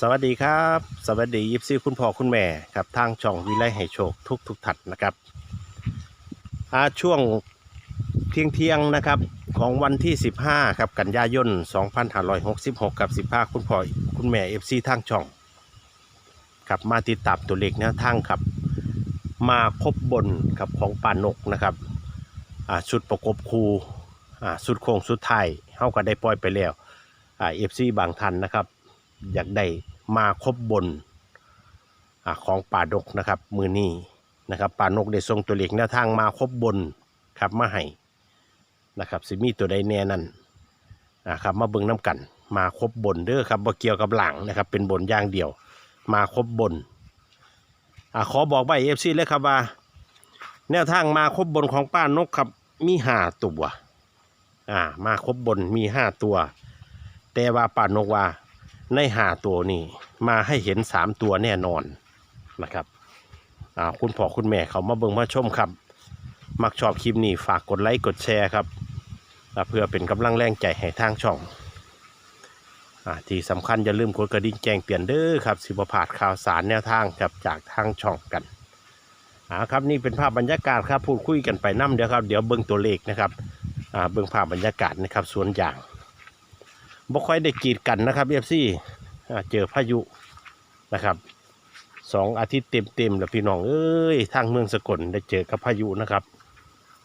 สวัสดีครับ สวัสดียิปซี่คุณพ่อคุณแม่ครับทางช่องวิไลให้โชคทุกทุกๆทัดนะครับอาช่วงเที่ยงเที่ยงนะครับของวันที่ 15ครับกันยายน2566 กับ 15 คุณพ่อคุณแม่เอฟซีทางช่องครับมาติดตามตัวเลขแนวทางครับ มาครบบนครับของป่านกนะครับชุดประกบคูอ่าสุดโค้งสุดไทยเฮาก็ได้ปล่อยไปแล้วเอฟซีบางท่านนะครับ อยากได้มาครบบนอของป่าดกนะครับ มือนี้นะครับป่านกได้ส่งตัวเลขแนวทางมาครบบนครับมาให้นะครับสิมีตัวใดแน่นั่นนะครับมาเบิ่งน้ำกัน มาครบบนเด้อครับบ่เกี่ยวกับหลังนะครับ เป็นบนอย่างเดียว มาครบบนอขอบอกใบเอฟซีเลยครับว่า แนวทางมาครบบนของป้านกครับมีห้าตัวอ่ามาครบบนมีห้าตัว แต่ว่าป้านกว่า ในหาตัวนี่มาให้เห็นสามตัวแน่นอนนะครับคุณพ่อคุณแม่เขามาเบิ่งมาชมครับ มักชอบคลิปนี้ฝากกดไลค์กดแชร์ครับ เพื่อเป็นกำลังแรงใจให้ทางช่องอที่สำคัญอย่าลืมกดกระดิ่งแจ้งเตือนเด้อครับ สิบพาดข่าวสารแนวทางครับจากทางช่องกันอาครับนี่เป็นภาพบรรยากาศครับพูดคุยกันไปน้ำเดี๋ยวครับ เดี๋ยวเบิ่งตัวเลขนะครับเบิ่งภาพบรรยากาศนะครับสวนยาง บ่ค่อยได้กีดกันนะครับเอฟซีเจอพายุนะครับสองอาทิตย์เต็มๆแล้วพี่น้องเอ้ยทางเมืองสกลได้เจอกับพายุนะครับ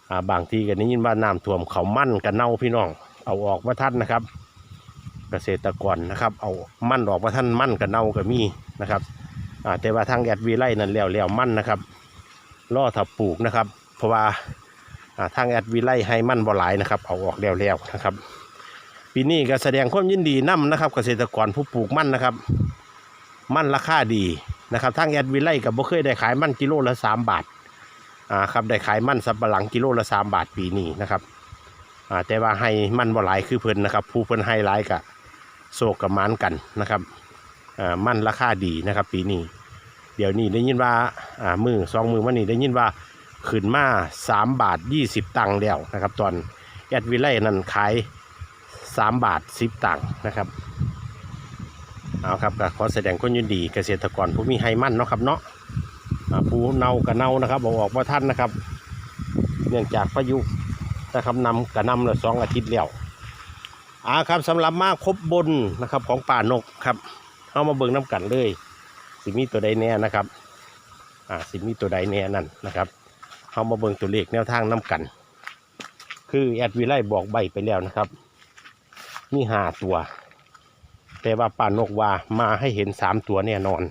อ่าบางทีก็ได้ยินว่าน้ำท่วมเขามั่นกันเน่าพี่น้องเอาออกมาท่านนะครับ เกษตรกรนะครับ เอามั่นออกมาท่านมั่นกันเน่าก็มีนะครับอ่าแต่ว่าทางแอดวีไลนั่นแล้วแล้วมั่นนะครับล่อถับปลูกนะครับ เพราะว่าอ่าทางแอดวีไลให้มั่นบ่หลายนะครับ เอาออกแล้วแล้วนะครับ ปีนี้ก็แสดงความยินดีนํนะครับ เกษตรกรผู้ปลูกมันนะครับ มันราคาดีนะครับทางแอดวิไลกับบ่เคยได้ขายมันกิโลละสามบาทอ่าครับได้ขายมันสับปะหลังกิโลละสามบาทปีนี้นะครับอ่าแต่ว่าให้มันบ่หลายคือเพิ่นนะครับ ผู้เพิ่นให้หลายกะโศกกับมันกันนะครับอ่ามันราคาดีนะครับ ปีนี้เดี๋ยวนี้ได้ยินว่าอ่ามือสองมือวันนี้ได้ยินว่าขึ้นมาสามบาทยี่สิบตังค์แล้วนะครับ ตอนแอดวิไลนั่นขาย สามบาทสิบตังค์นะครับเอาครับก็ขอแสดงความยินดีเกษตรกรผู้มีไฮมันเนาะครับเนาะผู้เน่ากับเน่านะครับบอกออกว่าท่านนะครับ เนื่องจากพายุนะครับนำกระนำละสองอาทิตย์แล้วอ่าครับสำหรับมาครบบนนะครับของป่านกครับเอามาเบิ่งน้ำกันเลย สิมีตัวใดแน่นะครับอ่าสิมีตัวใดแน่นั่นนะครับเอามาเบิ่งตัวเลขแนวทางน้ำกัน คือแอดวิไลบอกใบไปแล้วนะครับ มีห้าตัว แต่ว่าป่านกว่ามาให้เห็นสามตัวแน่นอน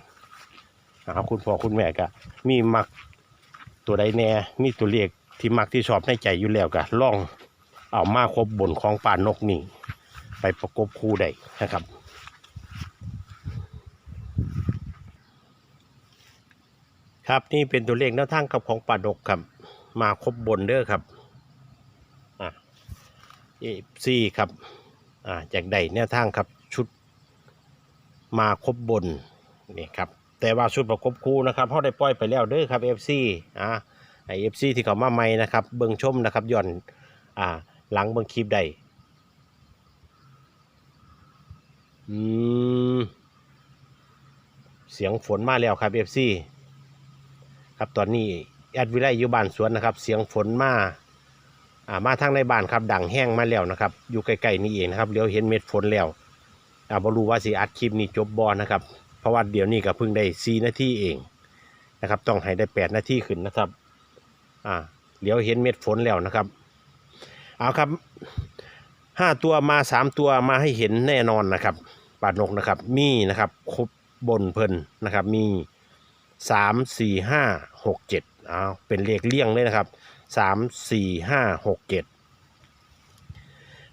นะครับคุณพ่อคุณแม่ก็มีมักตัวใดแน่ มีตัวเลขที่มักที่ชอบในใจอยู่แล้วก็ล่องเอามาครบบนของป่านกนี่ไปประกบคู่ได้นะครับครับนี่เป็นตัวเลขแนวทางกับของป่านกครับ มาครบบนเด้อครับอะเอฟซีครับ อ่าจากใดแนวทางครับชุดมาครบบนนี่ครับแต่ว่าชุดประกบคู่นะครับเขาได้ปล่อยไปแล้วเด้อครับ FC อ่าไอเอฟซีที่เขามาใหม่นะครับ เบิ่งชมนะครับย่อนอ่าหลังเบิ่งคลิปได้อืมเสียงฝนมาแล้วครับ FC ครับตอนนี้แอดวิไลอยู่บ้านสวนนะครับ เสียงฝนมา อ่ามาทางในบ้านครับดังแห้งมาแล้วนะครับ อยู่ใกล้ๆนี่เองนะครับเดี๋ยวเห็นเม็ดฝนแล้วอ่าบรู้ว่าสิอัดคลิปนี้จบบอนะครับ เพราะว่าเดี๋ยวนี้ก็เพิ่งได้สี่นาทีเองนะครับ ต้องให้ได้แปดนาทีขึ้นนะครับอ่าเดี๋ยวเห็นเม็ดฝนแล้วนะครับ เอาครับห้าตัวมาสามตัวมาให้เห็นแน่นอนนะครับปาดนกนะครับมีนะครับครบบนเพลินนะครับมีสามสี่ห้าหกเจ็ดเอาเป็นเลขเลี่ยงเลยนะครับ สามสี่ห้าหกเจ็ด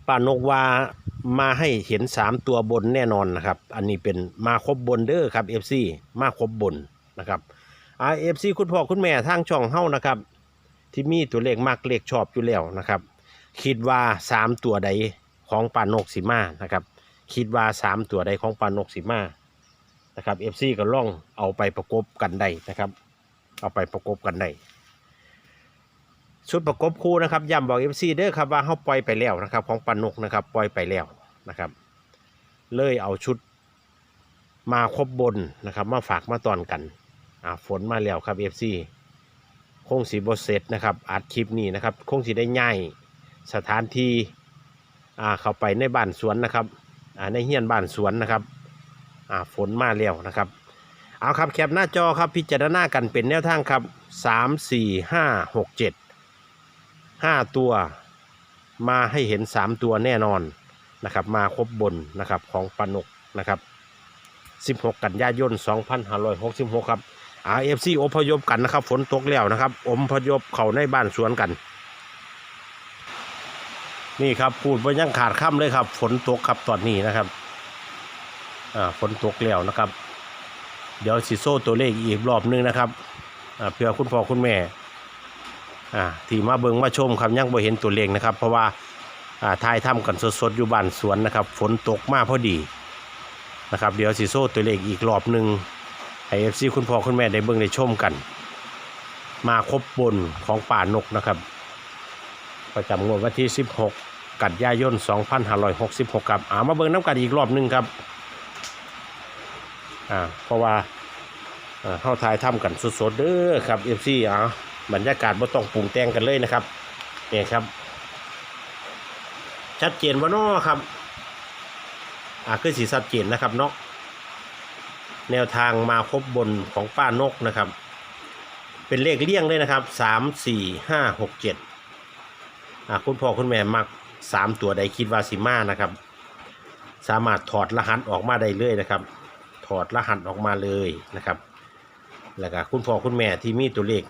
ป้านกวามาให้เห็นสามตัวบนแน่นอนนะครับ อันนี้เป็นมาครบบนเด้อครับเอฟซีมาครบบนนะครับอ่าเอฟซีคุณพ่อคุณแม่ทางช่องเฮ้านะครับ ที่มีตัวเลขมากเลขชอบอยู่แล้วนะครับ คิดว่าสามตัวใดของปานกสีมานะครับ คิดว่าสามตัวใดของปานกสีมานะครับเอฟซีก็ล่องเอาไปประกบกันได้นะครับ เอาไปประกบกันได้ ชุดประกบคู่นะครับย้ำบอกเอฟซีเด้อครับว่าเขาปล่อยไปแล้วนะครับ ของปานกนะครับปล่อยไปแล้วนะครับ เลยเอาชุดมาครบบนนะครับ มาฝากมาตอนกันอ่าฝนมาแล้วครับเอฟซีคงสีบเซตนะครับอัดคลิปนี้นะครับคงสีได้ง่ายสถานที่อ่าเข้าไปในบ้านสวนนะครับอ่าในเฮียนบ้านสวนนะครับอ่าฝนมาแล้วนะครับเอาครับแคปหน้าจอครับพิจารณากันเป็นแนวทางครับสามสี่ห้า ห้าตัวมาให้เห็นสามตัวแน่นอนนะครับ มาครบบนนะครับของปนกนะครับสิบหกกันยายนสองพันห้าร้อยหกสิบหกครับอาเอฟซีอพยพกันนะครับ ฝนตกแล้วนะครับ อมพยพเข้าในบ้านสวนกัน นี่ครับพูดว่ายังขาดค่ำเลยครับ ฝนตกครับตอนนี้นะครับอ่าฝนตกแล้วนะครับ เดี๋ยวสิโซ่ตัวเลขอีกรอบหนึงนะครับอ่าเพื่อคุณพ่อคุณแม่ อ่าที่มาเบิงมาชมครับยังบ่เห็นตัวเลขนะครับ เพราะว่าอ่าทายทำกันสดๆอยู่บ้านสวนนะครับ ฝนตกมาพอดีนะครับ เดี๋ยวสิโซ่ตัวเลขอีกรอบหนึ่งให้เอฟซีคุณพ่อคุณแม่ได้เบิงได้ชมกัน มาครบบนของป่านกนะครับ ประจำงวดวันที่ 16 กันยายน 2566ครับอามาเบิงน้ำกันอีกรอบหนึ่งครับอ่าเพราะว่าเอ่อเข้าทายทำกันสดๆเด้อครับเอฟซีอ่า บรรยากาศบ่ต้องปรุงแต่งกันเลยนะครับเนี่ยครับ ชัดเจนว่าน้อครับอ่าคือสีชัดเจนนะครับเนาะแนวทางมาครบบนของป้านกนะครับ เป็นเลขเลี่ยงเลยนะครับสามสี่ห้าหกเจ็ดอ่าคุณพ่อคุณแม่มักสามตัวใดคิดว่าสิมานะครับ สามารถถอดรหัสออกมาได้เลยนะครับ ถอดรหัสออกมาเลยนะครับ แล้วก็คุณพ่อคุณแม่ที่มีตัวเลข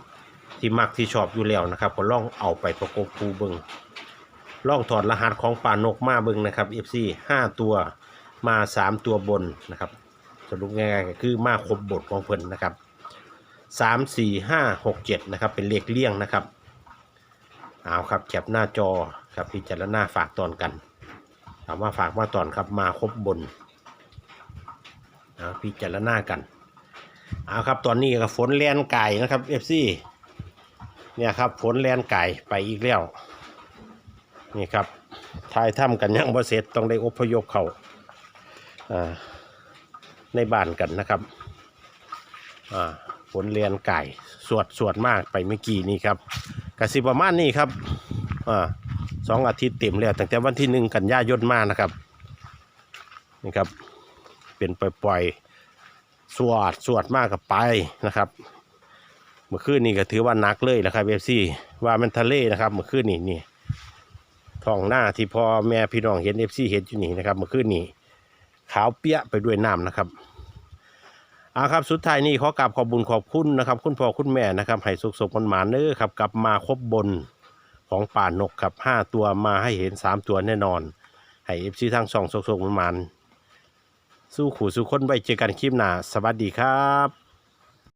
ที่มักที่ชอบอยู่แล้วนะครับก็ลองเอาไปประกบคูเบิงลองถอดรหัสของปานกมาเบิงนะครับ FC ห้าตัวมาสามตัวบนนะครับสรุปง่ายๆก็คือมาครบบทของเพิ่นนะครับสามสี่ห้าหกเจ็ดนะครับเป็นเลขเลี่ยงนะครับเอาครับแคปหน้าจอครับพิจารณาฝากตอนกันถามว่าฝากมาตอนครับมาครบบนเอาพิจารณากันเอาครับตอนนี้ก็ฝนแลนไก่นะครับเอฟซี เนี่ยครับฝนแลนไก่ไปอีกแล้วนี่ครับทายถ้ำกันยังบ่เสร็จต้องได้อพยพเขาาในบ้านกันนะครับอ่าฝนแลนไก่สวดสวดมากไปเมื่อกี้นี่ครับกสิประมาณนี้ครับอสองอาทิตย์เต็มแล้วตั้งแต่วันที่หนึ่งกันยายนมานะครับนี่ครับเป็นปล่อยๆสวดสวดมากกับไปนะครับ เมื่อคืนนี้ก็ถือว่านักเลยนะครับเอฟซีว่ามันทะเลนะครับเมื่อคืนนี้นี่ท้องหน้าที่พ่อแม่พี่น้องเห็นเอฟซีเห็นอยู่นี่นะครับเมื่อคืนนี้ขาวเปี้ยไปด้วยน้ำนะครับเอาครับสุดท้ายนี้ขอกราบขอบบุญขอบคุณนะครับ คุณพ่อคุณแม่นะครับให้สุขสมมันหมานเน้อครับกลับมาครบบนของป่านกครับห้าตัวมาให้เห็นสามตัวแน่นอน ให้เอฟซีทั้งสองสุขสมมันหมานสู้ขู่สู้คนไว้เจอกันคลิปหน้าสวัสดีครับ